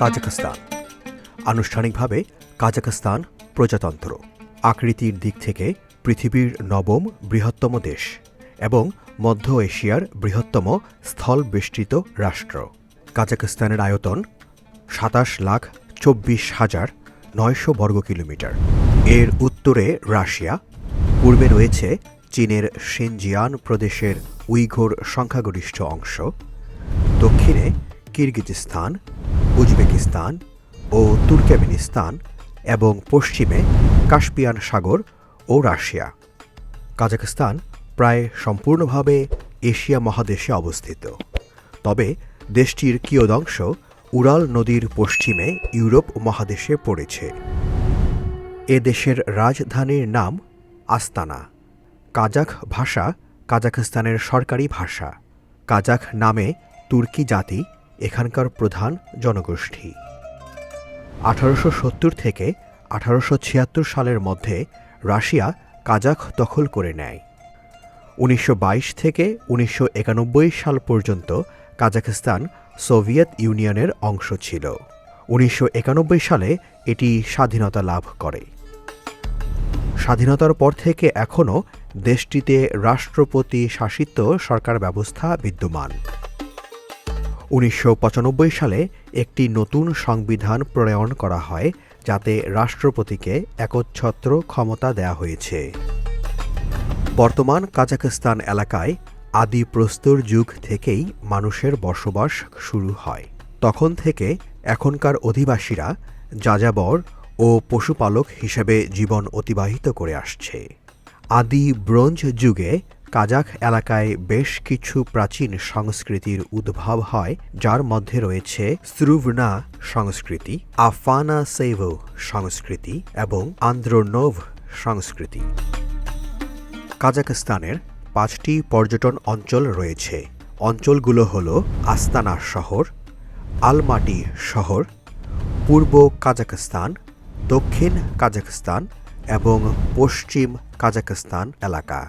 কাজাখস্তান। আনুষ্ঠানিকভাবে কাজাখস্তান প্রজাতন্ত্র। আকৃতির দিক থেকে পৃথিবীর নবম বৃহত্তম দেশ এবং মধ্য এশিয়ার বৃহত্তম স্থল বেষ্টিত রাষ্ট্র। কাজাখস্তানের আয়তন সাতাশ লাখ চব্বিশ হাজার নয়শো বর্গ কিলোমিটার। এর উত্তরে রাশিয়া, পূর্বে রয়েছে চীনের সেনজিয়ান প্রদেশের উইঘোর সংখ্যাগরিষ্ঠ অংশ। দক্ষিণে কিরগিজস্তান উজবেকিস্তান ও তুর্কমেনিস্তান এবং পশ্চিমে কাস্পিয়ান সাগর ও রাশিয়া। কাজাখস্তান প্রায় সম্পূর্ণভাবে এশিয়া মহাদেশে অবস্থিত। তবে দেশটির কিয়দংশ উরাল নদীর পশ্চিমে ইউরোপ মহাদেশে পড়েছে। এ দেশের রাজধানীর নাম আস্তানা। কাজাখ ভাষা কাজাখস্তানের সরকারি ভাষা। কাজাখ নামে তুর্কি জাতি এখানকার প্রধান জনগোষ্ঠী। আঠারোশো সত্তর থেকে আঠারোশো ছিয়াত্তর সালের মধ্যে রাশিয়া কাজাখ দখল করে নেয়। উনিশশো বাইশ থেকে উনিশশো একানব্বই সাল পর্যন্ত কাজাখস্তান সোভিয়েত ইউনিয়নের অংশ ছিল। উনিশশো একানব্বই সালে এটি স্বাধীনতা লাভ করে। স্বাধীনতার পর থেকে এখনও দেশটিতে রাষ্ট্রপতি শাসিত সরকার ব্যবস্থা বিদ্যমান। উনিশশো পঁচানব্বই সালে একটি নতুন সংবিধান প্রণয়ন করা হয়, যাতে রাষ্ট্রপতিকে একচ্ছত্র ক্ষমতা দেয়া হয়েছে। বর্তমান কাজাখস্তান এলাকায় আদি প্রস্তর যুগ থেকেই মানুষের বসবাস শুরু হয়। তখন থেকে এখনকার অধিবাসীরা যাযাবর ও পশুপালক হিসেবে জীবন অতিবাহিত করে আসছে। আদি ব্রোঞ্জ যুগে কাজাখ এলাকায় বেশ কিছু প্রাচীন সংস্কৃতির উদ্ভব হয়, যার মধ্যে রয়েছে স্রুভনা সংস্কৃতি, আফানা সেভ সংস্কৃতি এবং আন্দ্রোনোভ সংস্কৃতি। কাজাখস্তানের পাঁচটি পর্যটন অঞ্চল রয়েছে। অঞ্চলগুলো হল আস্তানা শহর, আলমাটি শহর, পূর্ব কাজাখস্তান, দক্ষিণ কাজাখস্তান এবং পশ্চিম কাজাখস্তান এলাকা।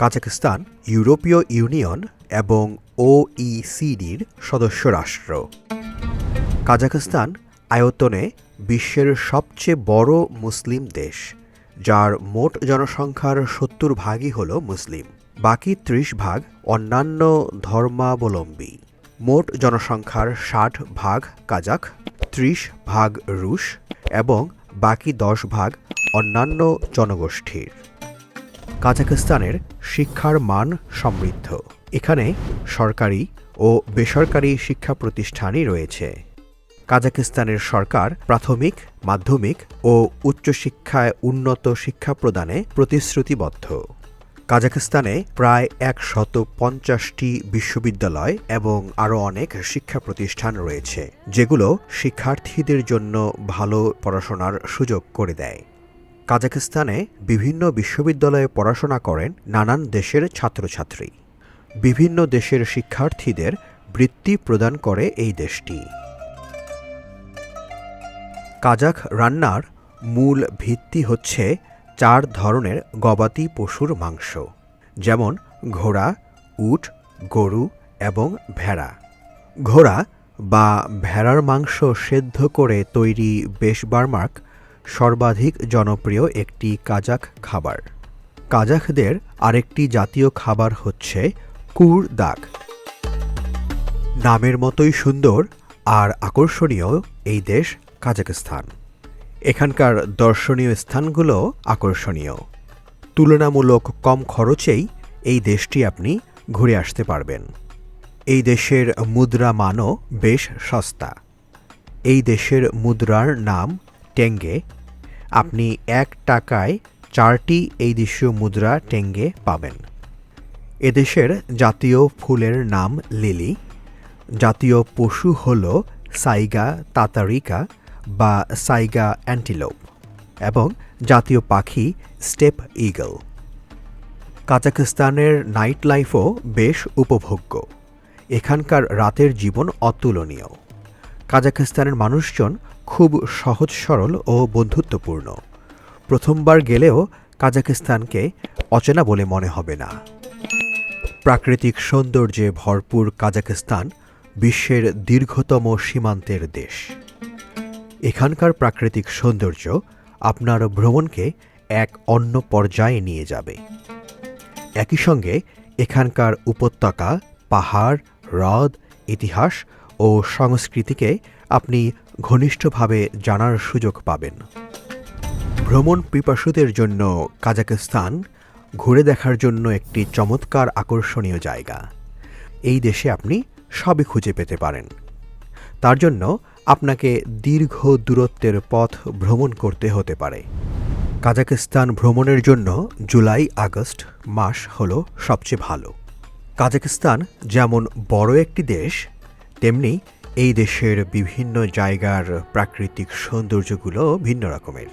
কাজাখস্তান, ইউরোপীয় ইউনিয়ন এবং ওইসিডির সদস্য রাষ্ট্র। কাজাখস্তান আয়তনে বিশ্বের সবচেয়ে বড় মুসলিম দেশ, যার মোট জনসংখ্যার সত্তর ভাগই হল মুসলিম। বাকি ত্রিশ ভাগ অন্যান্য ধর্মাবলম্বী। মোট জনসংখ্যার ষাট ভাগ কাজাক ত্রিশ ভাগ রুশ এবং বাকি দশ ভাগ অন্যান্য জনগোষ্ঠীর। কাজাখস্তানের শিক্ষার মান সমৃদ্ধ। এখানে সরকারি ও বেসরকারি শিক্ষা প্রতিষ্ঠানই রয়েছে। কাজাখস্তানের সরকার প্রাথমিক, মাধ্যমিক ও উচ্চশিক্ষায় উন্নত শিক্ষা প্রদানে প্রতিশ্রুতিবদ্ধ। কাজাখস্তানে প্রায় একশত পঞ্চাশটি বিশ্ববিদ্যালয় এবং আরও অনেক শিক্ষা প্রতিষ্ঠান রয়েছে, যেগুলো শিক্ষার্থীদের জন্য ভালো পড়াশোনার সুযোগ করে দেয়। কাজাখস্তানে বিভিন্ন বিশ্ববিদ্যালয়ে পড়াশোনা করেন নানান দেশের ছাত্রছাত্রী। বিভিন্ন দেশের শিক্ষার্থীদের বৃত্তি প্রদান করে এই দেশটি। কাজাখ রান্নার মূল ভিত্তি হচ্ছে চার ধরনের গবাদি পশুর মাংস, যেমন ঘোড়া, উট, গরু এবং ভেড়া। ঘোড়া বা ভেড়ার মাংস সেদ্ধ করে তৈরি বেশবার্মার্ক সর্বাধিক জনপ্রিয় একটি কাজাক খাবার। কাজাখদের আরেকটি জাতীয় খাবার হচ্ছে কুর দাগ। নামের মতোই সুন্দর আর আকর্ষণীয় এই দেশ কাজাখস্তান। এখানকার দর্শনীয় স্থানগুলো আকর্ষণীয়। তুলনামূলক কম খরচেই এই দেশটি আপনি ঘুরে আসতে পারবেন। এই দেশের মুদ্রা মানও বেশ সস্তা। এই দেশের মুদ্রার নাম টেঙ্গে আপনি এক টাকায় চারটি এই দেশীয় মুদ্রা টেঙ্গে পাবেন। এদেশের জাতীয় ফুলের নাম লিলি, জাতীয় পশু হল সাইগা তাতারিকা বা সাইগা অ্যান্টিলোপ এবং জাতীয় পাখি স্টেপ ইগল। কাজাখস্তানের নাইট লাইফও বেশ উপভোগ্য। এখানকার রাতের জীবন অতুলনীয়। কাজাখস্তানের মানুষজন খুব সহজ, সরল ও বন্ধুত্বপূর্ণ। প্রথমবার গেলেও কাজাখস্তানকে অচেনা বলে মনে হবে না। প্রাকৃতিক সৌন্দর্যে ভরপুর কাজাখস্তান বিশ্বের দীর্ঘতম সীমান্তের দেশ। এখানকার প্রাকৃতিক সৌন্দর্য আপনার ভ্রমণকে এক অন্য পর্যায়ে নিয়ে যাবে। একই সঙ্গে এখানকার উপত্যকা, পাহাড়, হ্রদ, ইতিহাস ও সংস্কৃতিকে আপনি ঘনিষ্ঠভাবে জানার সুযোগ পাবেন। ভ্রমণ পিপাসুদের জন্য কাজাকিস্তান ঘুরে দেখার জন্য একটি চমৎকার আকর্ষণীয় জায়গা। এই দেশে আপনি সবই খুঁজে পেতে পারেন। তার জন্য আপনাকে দীর্ঘ দূরত্বের পথ ভ্রমণ করতে হতে পারে। কাজাকিস্তান ভ্রমণের জন্য জুলাই, আগস্ট মাস হল সবচেয়ে ভালো। কাজাকিস্তান যেমন বড় একটি দেশ, তেমনি এই দেশের বিভিন্ন জায়গার প্রাকৃতিক সৌন্দর্যগুলো ভিন্ন রকমের।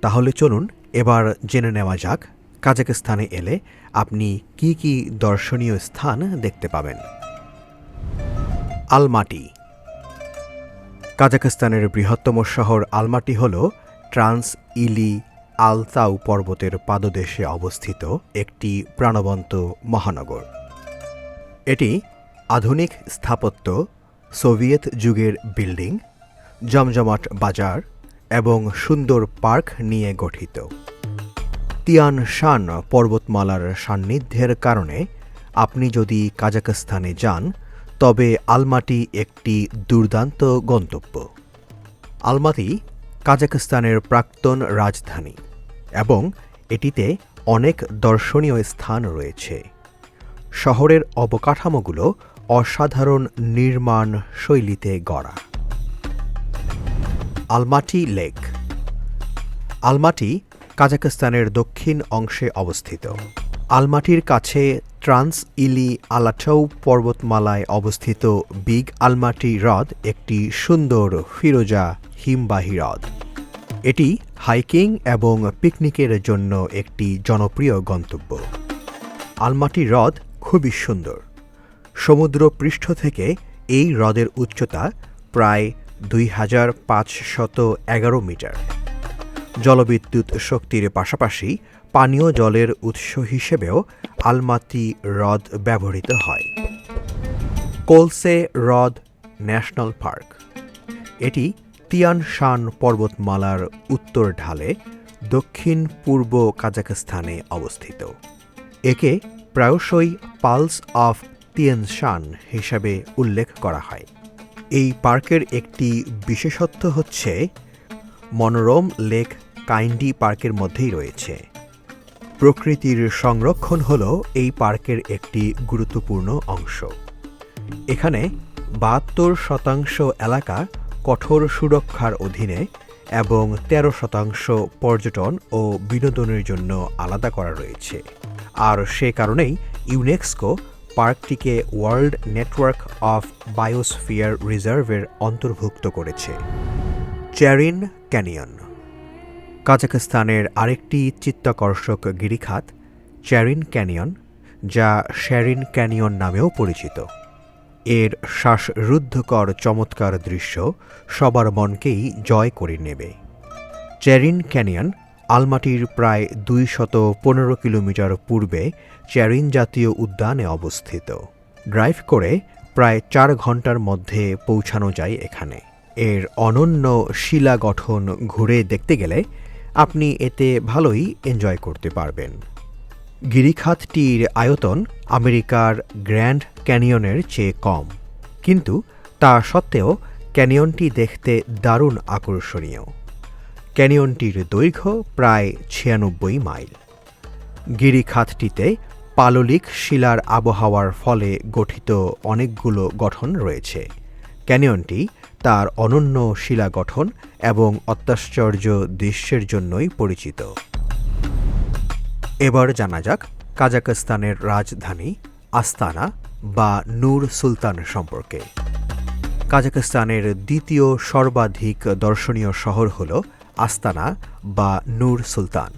তাহলে চলুন এবার জেনে নেওয়া যাক কাজাকিস্তানে এলে আপনি কি কি দর্শনীয় স্থান দেখতে পাবেন। আলমাটি। কাজাকিস্তানের বৃহত্তম শহর আলমাটি হল ট্রান্স ইলি আলতাউ পর্বতের পাদদেশে অবস্থিত একটি প্রাণবন্ত মহানগর। এটি আধুনিক স্থাপত্য সোভিয়েত যুগের বিল্ডিং, জমজমাট বাজার এবং সুন্দর পার্ক নিয়ে গঠিত। তিয়ান শান পর্বতমালার সান্নিধ্যের কারণে আপনি যদি কাজাকস্তানে যান, তবে আলমাটি একটি দুর্দান্ত গন্তব্য। আলমাতি কাজাকস্তানের প্রাক্তন রাজধানী এবং এটিতে অনেক দর্শনীয় স্থান রয়েছে। শহরের অবকাঠামোগুলো অসাধারণ নির্মাণ শৈলীতে গড়া। আলমাটি লেক। আলমাটি কাজাকস্তানের দক্ষিণ অংশে অবস্থিত। আলমাটির কাছে ট্রান্স ইলি আলাটাউ পর্বতমালায় অবস্থিত বিগ আলমাটি হ্রদ একটি সুন্দর ফিরোজা হিমবাহী হ্রদ। এটি হাইকিং এবং পিকনিকের জন্য একটি জনপ্রিয় গন্তব্য। আলমাটি হ্রদ খুবই সুন্দর। সমুদ্র পৃষ্ঠ থেকে এই হ্রদের উচ্চতা প্রায় দুই হাজার পাঁচশত এগারো মিটার। জলবিদ্যুৎ শক্তির পাশাপাশি পানীয় জলের উৎস হিসেবেও আলমাতি হ্রদ ব্যবহৃত হয়। কোলসে হ্রদ ন্যাশনাল পার্ক। এটি তিয়ান শান পর্বতমালার উত্তর ঢালে দক্ষিণ পূর্ব কাজাকস্তানে অবস্থিত। একে প্রায়শই পালস অফ তিয়ান শান হিসাবে উল্লেখ করা হয়। এই পার্কের একটি বিশেষত্ব হচ্ছে, মনোরম লেক কাইন্ডি পার্কের মধ্যেই রয়েছে। প্রকৃতির সংরক্ষণ হল এই পার্কের একটি গুরুত্বপূর্ণ অংশ। এখানে বাহাত্তর শতাংশ এলাকা কঠোর সুরক্ষার অধীনে এবং ১৩ শতাংশ পর্যটন ও বিনোদনের জন্য আলাদা করা রয়েছে। আর সে কারণেই ইউনেস্কো পার্কটিকে ওয়ার্ল্ড নেটওয়ার্ক অফ বায়োস্ফিয়ার রিজার্ভের অন্তর্ভুক্ত করেছে। চ্যারিন ক্যানিয়ন। কাজাকস্তানের আরেকটি চিত্তাকর্ষক গিরিখাত, চ্যারিন ক্যানিয়ন, যা শ্যারিন ক্যানিয়ন নামেও পরিচিত। এর শ্বাসরুদ্ধকর চমৎকার দৃশ্য সবার মনকেই জয় করে নেবে। চ্যারিন ক্যানিয়ন আলমাটির প্রায় দুই শত পনেরো কিলোমিটার পূর্বে চ্যারিন জাতীয় উদ্যানে অবস্থিত। ড্রাইভ করে প্রায় চার ঘণ্টার মধ্যে পৌঁছানো যায় এখানে। এর অনন্য শিলা গঠন ঘুরে দেখতে গেলে আপনি এতে ভালোই এনজয় করতে পারবেন। গিরিখাতটির আয়তন আমেরিকার গ্র্যান্ড ক্যানিয়নের চেয়ে কম। কিন্তু তা সত্ত্বেও ক্যানিয়নটি দেখতে দারুণ আকর্ষণীয়। ক্যানিয়নটির দৈর্ঘ্য প্রায় ছিয়ানব্বই মাইল। গিরিখাতটিতে পাললিক শিলার আবহাওয়ার ফলে গঠিত অনেকগুলো গঠন রয়েছে। ক্যানিয়নটি তার অনন্য শিলা গঠন এবং অত্যাশ্চর্য দৃশ্যের জন্যই পরিচিত। এবার জানা যাক কাজাকস্তানের রাজধানী আস্তানা বা নূর সুলতান সম্পর্কে। কাজাকস্তানের দ্বিতীয় সর্বাধিক দর্শনীয় শহর হল আস্তানা বা নূর সুলতান।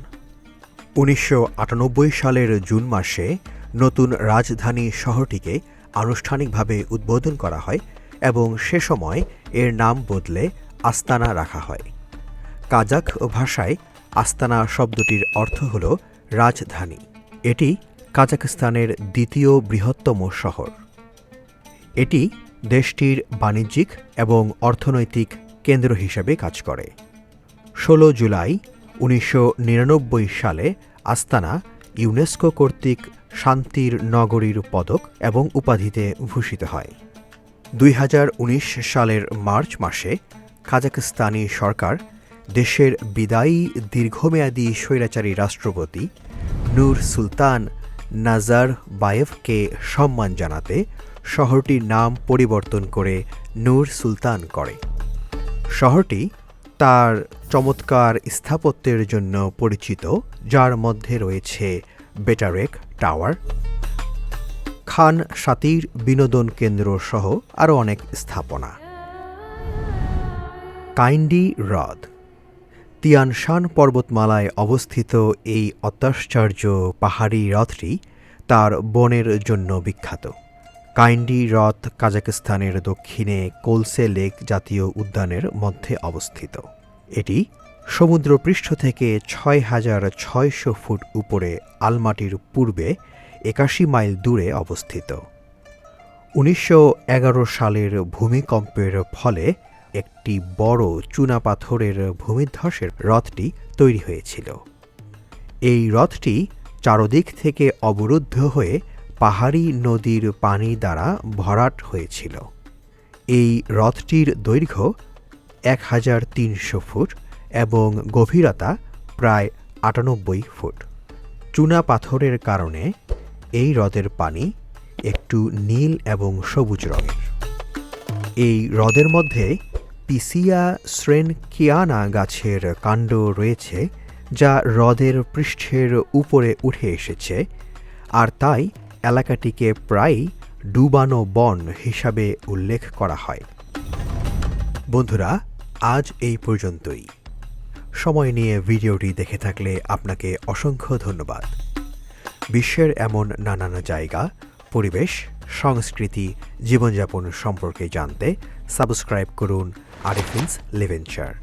উনিশশো আটানব্বই সালের জুন মাসে নতুন রাজধানী শহরটিকে আনুষ্ঠানিকভাবে উদ্বোধন করা হয় এবং সে সময় এর নাম বদলে আস্তানা রাখা হয়। কাজাক ভাষায় আস্তানা শব্দটির অর্থ হল রাজধানী। এটি কাজাকস্তানের দ্বিতীয় বৃহত্তম শহর। এটি দেশটির বাণিজ্যিক এবং অর্থনৈতিক কেন্দ্র হিসেবে কাজ করে। ষোলো জুলাই উনিশশো নিরানব্বই সালে আস্তানা ইউনেস্কো কর্তৃক শান্তির নগরীর পদক এবং উপাধিতে ভূষিত হয়। দুই হাজার উনিশ সালের মার্চ মাসে কাজাখস্তানি সরকার দেশের বিদায়ী দীর্ঘমেয়াদী স্বৈরাচারী রাষ্ট্রপতি নূর সুলতান নাজার বায়েভকে সম্মান জানাতে শহরটির নাম পরিবর্তন করে নূর সুলতান করে। শহরটি তার চমৎকার স্থাপত্যের জন্য পরিচিত, যার মধ্যে রয়েছে বেটারেক টাওয়ার, খান সাতির বিনোদন কেন্দ্র সহ আরও অনেক স্থাপনা। কাইন্ডি হ্রদ, তিয়ানশান পর্বতমালায় অবস্থিত এই অত্যাশ্চর্য পাহাড়ি হ্রদটি তার বনের জন্য বিখ্যাত। কাইন্ডি হ্রদ কাজাকিস্তানের দক্ষিণে কোলসে লেক জাতীয় উদ্যানের মধ্যে অবস্থিত। এটি সমুদ্রপৃষ্ঠ থেকে ছয় হাজার ছয়শো ফুট উপরে আলমাটির পূর্বে একাশি মাইল দূরে অবস্থিত। উনিশশো এগারো সালের ভূমিকম্পের ফলে একটি বড় চুনাপাথরের ভূমিধ্বসের হ্রদটি তৈরি হয়েছিল। এই হ্রদটি চারদিক থেকে অবরুদ্ধ হয়ে পাহাড়ি নদীর পানি দ্বারা ভরাট হয়েছিল। এই হ্রদটির দৈর্ঘ্য এক হাজার তিনশো ফুট এবং গভীরতা প্রায় আটানব্বই ফুট। চুনা পাথরের কারণে এই হ্রদের পানি একটু নীল এবং সবুজ রঙের। এই হ্রদের মধ্যে পিসিয়া শ্রেনকিয়ানা গাছের কাণ্ড রয়েছে, যা হ্রদের পৃষ্ঠের উপরে উঠে এসেছে, আর তাই এলাকাটিকে প্রায়ই ডুবানো বন হিসাবে উল্লেখ করা হয়। বন্ধুরা, আজ এই পর্যন্তই। সময় নিয়ে ভিডিওটি দেখে থাকলে আপনাকে অসংখ্য ধন্যবাদ। বিশ্বের এমন নানান জায়গা, পরিবেশ, সংস্কৃতি, জীবনযাপন সম্পর্কে জানতে সাবস্ক্রাইব করুন আরিফিন্স লেভেঞ্চার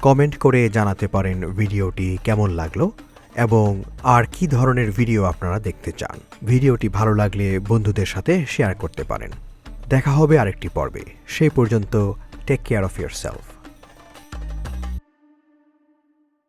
কমেন্ট করে জানাতে পারেন ভিডিওটি কেমন লাগল। এবং আর কি ধরনের ভিডিও আপনারা দেখতে চান? ভিডিওটি ভালো লাগলে বন্ধুদের সাথে শেয়ার করতে পারেন। দেখা হবে আরেকটি পর্বে। সেই পর্যন্ত take care of year self